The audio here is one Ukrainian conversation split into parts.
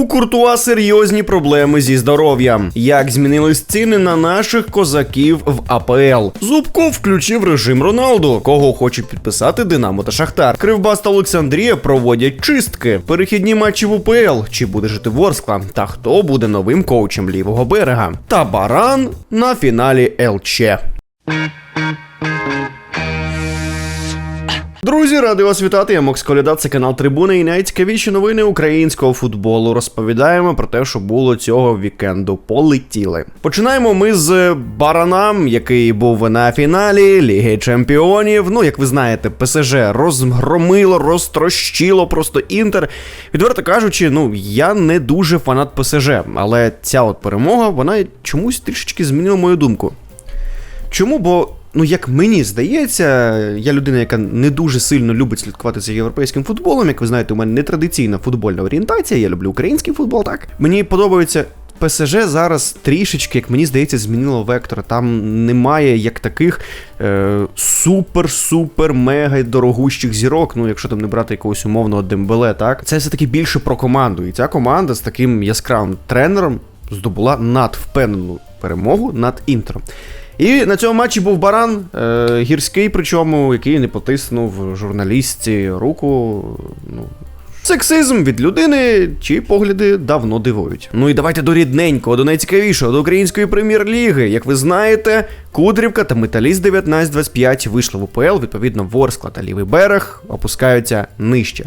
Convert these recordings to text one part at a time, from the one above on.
У Куртуа серйозні проблеми зі здоров'ям. Як змінились ціни на наших козаків в АПЛ? Зубко включив режим Роналду. Кого хочуть підписати Динамо та Шахтар? Кривбас та Олександрія проводять чистки. Перехідні матчі в УПЛ. Чи буде жити Ворскла? Та хто буде новим коучем лівого берега? Та баран на фіналі ЛЧ. Друзі, радий вас вітати. Я Мокс Коляда, це канал Трибуни і найцікавіші новини українського футболу. Розповідаємо про те, що було цього вікенду. Полетіли. Починаємо ми з Баранам, який був на фіналі Ліги Чемпіонів. Ну, як ви знаєте, ПСЖ розгромило, розтрощило просто інтер. Відверто кажучи, ну я не дуже фанат ПСЖ, але ця от перемога, вона чомусь трішечки змінила мою думку. Чому? Бо, ну як мені здається, я людина, яка не дуже сильно любить слідкувати за європейським футболом. Як ви знаєте, у мене не традиційна футбольна орієнтація, я люблю український футбол, так. Мені подобається. ПСЖ зараз трішечки, як мені здається, змінило вектор. Там немає як таких е, супер-супер мега дорогущих зірок. Ну, якщо там не брати якогось умовного дембеле, так це все таки більше про команду. І ця команда з таким яскравим тренером здобула надвпевнену перемогу над інтером. І на цьому матчі був баран е, гірський, причому, який не потиснув журналістці руку. Ну, Сексизм від людини, чиї погляди давно дивують. Ну і давайте до рідненького, до найцікавішого, до української прем'єр-ліги. Як ви знаєте, Кудрівка та Металіст 1925 вийшли в УПЛ, відповідно, Ворскла та лівий берег опускаються нижче.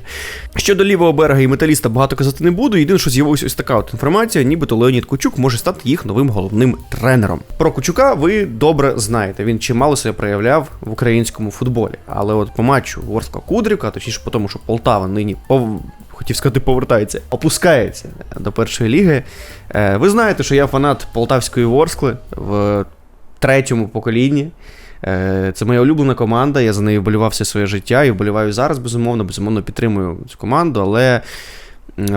Щодо лівого берега і металіста багато казати не буду. Єдине, що з'явилася ось така от інформація, нібито Леонід Кучук може стати їх новим головним тренером. Про Кучука ви добре знаєте. Він чимало себе проявляв в українському футболі. Але от по матчу Ворскла Кудрівка, точніше по тому, що Полтава нині пов... хотів сказати, повертається, опускається до першої ліги. Е, Ви знаєте, що я фанат полтавської Ворскли в третьому поколінні. Е, Це моя улюблена команда. Я за нею вболівав все своє життя і вболіваю зараз, безумовно, безумовно підтримую цю команду, але.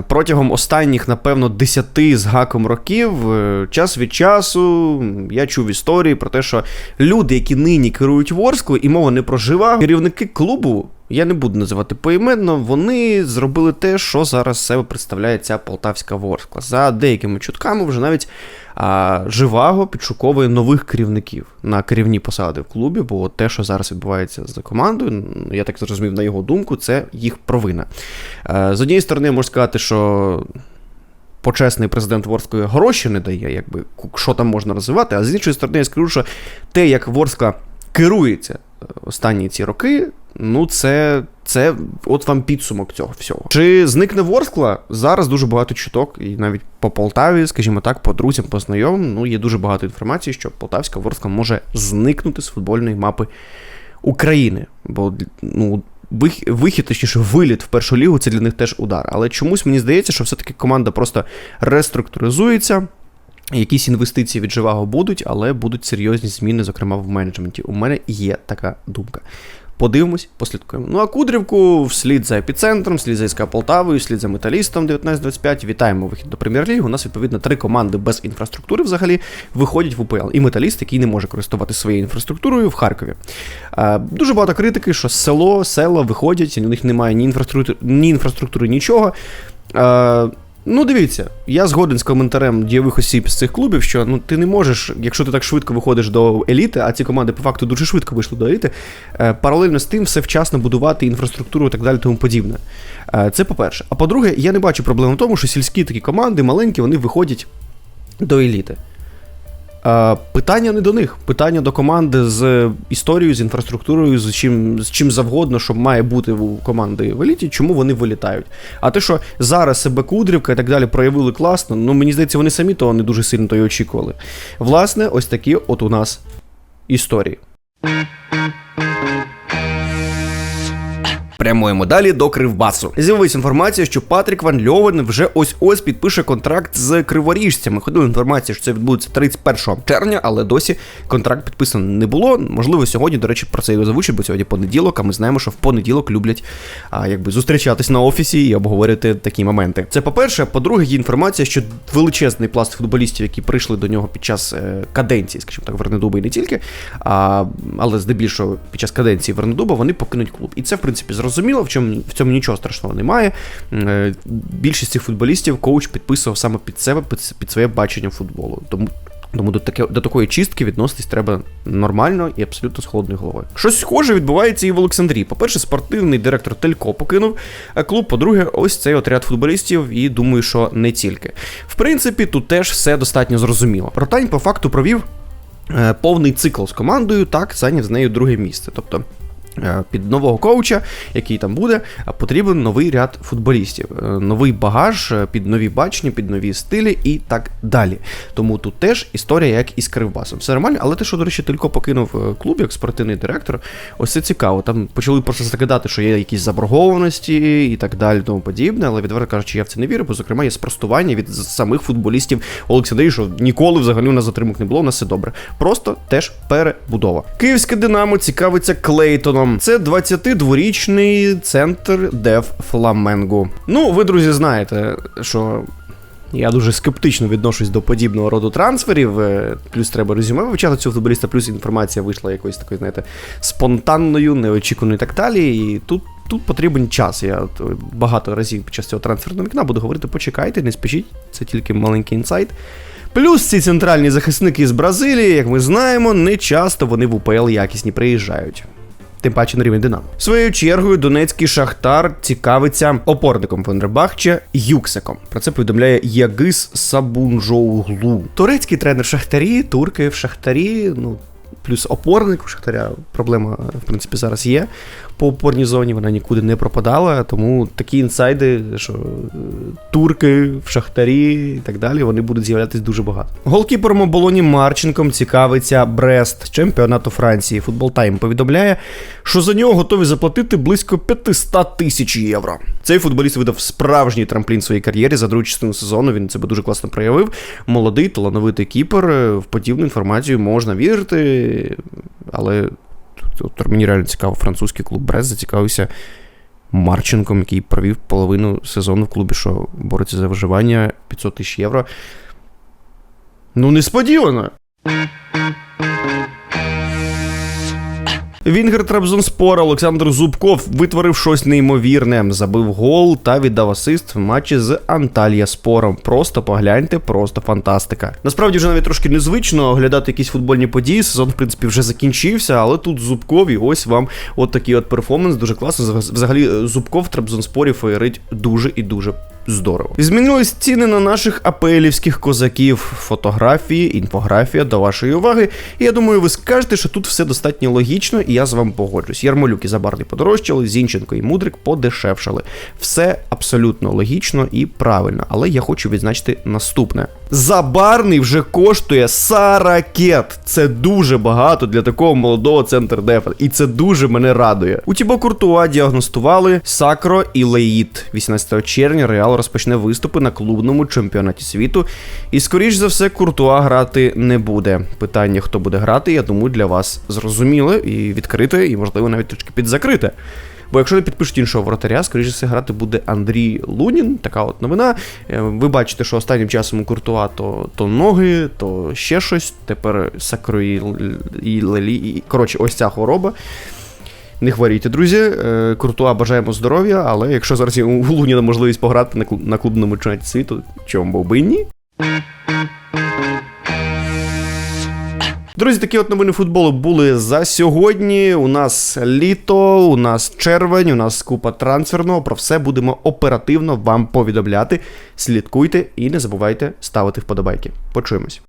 Протягом останніх, напевно, 10 з гаком років, е, час від часу я чув історії про те, що люди, які нині керують Ворсклою, і мова не про жива, керівники клубу, я не буду називати поіменно, вони зробили те, що зараз себе представляє ця полтавська Ворскла. За деякими чутками вже навіть а, Живаго підшуковує нових керівників на керівні посади в клубі, бо те, що зараз відбувається з командою, я так зрозумів, на його думку, це їх провина. Е, З однієї сторони, можу сказати, що почесний президент Ворської гроші не дає, якби що там можна розвивати, а з іншої сторони, я скажу, що те, як Ворскла керується е, останні ці роки, ну це. Це от вам підсумок цього всього. Чи зникне Ворскла? Зараз дуже багато чуток, і навіть по Полтаві, скажімо так, по друзям, по знайомим, ну є дуже багато інформації, що Полтавська Ворскла може зникнути з футбольної мапи України. Бо ну, вихід, точніше, виліт в першу лігу це для них теж удар. Але чомусь мені здається, що все-таки команда просто реструктуризується. Якісь інвестиції від живого будуть, але будуть серйозні зміни, зокрема в менеджменті. У мене є така думка. Подивимось, послідкуємо. Ну а Кудрівку вслід за епіцентром, вслід за СК Полтавою, вслід за металістом 1925. Вітаємо вихід до прем'єр-ліги. У нас відповідно три команди без інфраструктури взагалі виходять в УПЛ. І металіст, який не може користуватися своєю інфраструктурою в Харкові. Е, дуже багато критики, що село, села виходять, у них немає ні інфраструктури, ні інфраструктури, нічого. Е, Ну, дивіться, я згоден з коментарем дієвих осіб з цих клубів, що ну ти не можеш, якщо ти так швидко виходиш до еліти, а ці команди по факту дуже швидко вийшли до еліти, е, паралельно з тим все вчасно будувати інфраструктуру і так далі, тому подібне. Е, Це по-перше. А по-друге, я не бачу проблем в тому, що сільські такі команди, маленькі, вони виходять до еліти. Е, Питання не до них, питання до команди з історією, з інфраструктурою, з чим, з чим завгодно, що має бути у команди в еліті, чому вони вилітають. А те, що зараз себе Кудрівка і так далі проявили класно, ну мені здається, вони самі того не дуже сильно то й очікували. Власне, ось такі от у нас історії. Прямуємо далі до Кривбасу. З'явилась інформація, що Патрік Ван Льовен вже ось-ось підпише контракт з криворіжцями. Ходила інформація, що це відбудеться 31 червня, але досі контракт підписано не було. Можливо, сьогодні, до речі, про це і озвучить, бо сьогодні понеділок, а ми знаємо, що в понеділок люблять а, якби зустрічатись на офісі і обговорювати такі моменти. Це по-перше, по-друге, є інформація, що величезний пласт футболістів, які прийшли до нього під час е, каденції, скажімо так, Вернедуба і не тільки, а, але здебільшого під час каденції Вернедуба вони покинуть клуб. І це, в принципі, зрозуміло. Зрозуміло, в чому в цьому нічого страшного немає. Е, Більшість цих футболістів коуч підписував саме під себе, під, під своє бачення футболу. Тому тому до таке до такої чистки відноситись треба нормально і абсолютно з холодною головою. Щось схоже відбувається і в Олександрії. По-перше, спортивний директор Телько покинув е, клуб. По-друге, ось цей отряд футболістів, і думаю, що не тільки. В принципі, тут теж все достатньо зрозуміло. Ротань по факту провів. е, Повний цикл з командою, так, зайняв з нею друге місце. Тобто Під нового коуча, який там буде, потрібен новий ряд футболістів, Е, новий багаж е, під нові бачення, під нові стилі і так далі. Тому тут теж історія, як і з Кривбасом. Все нормально, але те, що, до речі, Тілько покинув е, клуб як спортивний директор, ось це цікаво. Там почали просто закидати, що є якісь заборгованості і так далі, тому подібне. Але відверто кажучи, я в це не вірю, бо зокрема є спростування від самих футболістів Олександрії, що ніколи взагалі у нас затримок не було, у нас все добре. Просто теж перебудова. Київське Динамо цікавиться Клейтоном. Це 22-річний центр Дев Фламенго. Ну, ви, друзі, знаєте, що. Я дуже скептично відношусь до подібного роду трансферів. е, Плюс треба резюме вивчати цього футболіста, плюс інформація вийшла якоюсь такою, знаєте, спонтанною, неочікуваною і так далі. І тут, тут потрібен час. Я е, багато разів під час цього трансферного вікна буду говорити, почекайте, не спішіть, це тільки маленький інсайт. Плюс ці центральні захисники з Бразилії, як ми знаємо, не часто вони в УПЛ якісні приїжджають. Тим паче на рівень Динамо. Своєю чергою Донецький Шахтар цікавиться опорником Фенербахче Юксеком. Про це повідомляє Ягис Сабунжоуглу. Турецький тренер Шахтарі, турки в Шахтарі. Ну плюс опорник у Шахтаря. Проблема, в принципі, зараз є. По опорній зоні вона нікуди не пропадала, тому такі інсайди, що е, турки в Шахтарі і так далі, вони будуть з'являтися дуже багато. Голкіпером оболоні Марченком цікавиться Брест чемпіонату Франції. Футбол Тайм повідомляє, що за нього готові заплатити близько 500 тисяч євро. Цей футболіст видав справжній трамплін своїй кар'єрі за другу частину сезону. Він себе дуже класно проявив. Молодий, талановитий кіпер. В подібну інформацію можна вірити, але От мені реально цікаво, французький клуб Брест зацікавився Марченком, який провів половину сезону в клубі, що бореться за виживання 500 тисяч євро. Ну, несподівано. Вінгер Трабзонспор Олександр Зубков витворив щось неймовірне, забив гол та віддав асист в матчі з Анталія Спором. Просто погляньте, просто фантастика. Насправді вже навіть трошки незвично оглядати якісь футбольні події. Сезон, в принципі, вже закінчився, але тут Зубков і ось вам от такий от перформанс. Дуже класно. Взагалі, Зубков в Трабзонспорі феєрить дуже і дуже здорово. Змінились ціни на наших апелівських козаків. Фотографії, інфографія до вашої уваги. І я думаю, ви скажете, що тут все достатньо логічно, і я з вами погоджусь. Ярмолюк і подорожчали, Зінченко і Мудрик подешевшали. Все абсолютно логічно і правильно, але я хочу відзначити наступне. Забарний вже коштує саракет. Це дуже багато для такого молодого центр дефа. І це дуже мене радує. У Тібо Куртуа діагностували Сакро і Леїт. 18 червня Розпочне виступи на клубному чемпіонаті світу. І, скоріш за все, Куртуа грати не буде. Питання, хто буде грати, я думаю, для вас зрозуміле і відкрите, і, можливо, навіть трішки підзакрите. Бо якщо не підпишуть іншого вратаря, скоріше все грати буде Андрій Лунін. Така от новина. Е, Ви бачите, що останнім часом у Куртуа то, то ноги, то ще щось. Тепер Сакро і, і І... Коротше, ось ця хвороба. Не хворійте, друзі. Е, Куртуа бажаємо здоров'я, але якщо зараз у Луніна можливість пограти на, клуб, на клубному чемпіонаті світу, чому би ні? Друзі, такі от новини футболу були за сьогодні. У нас літо, у нас червень, у нас купа трансферного. Про все будемо оперативно вам повідомляти. Слідкуйте і не забувайте ставити вподобайки. Почуємось.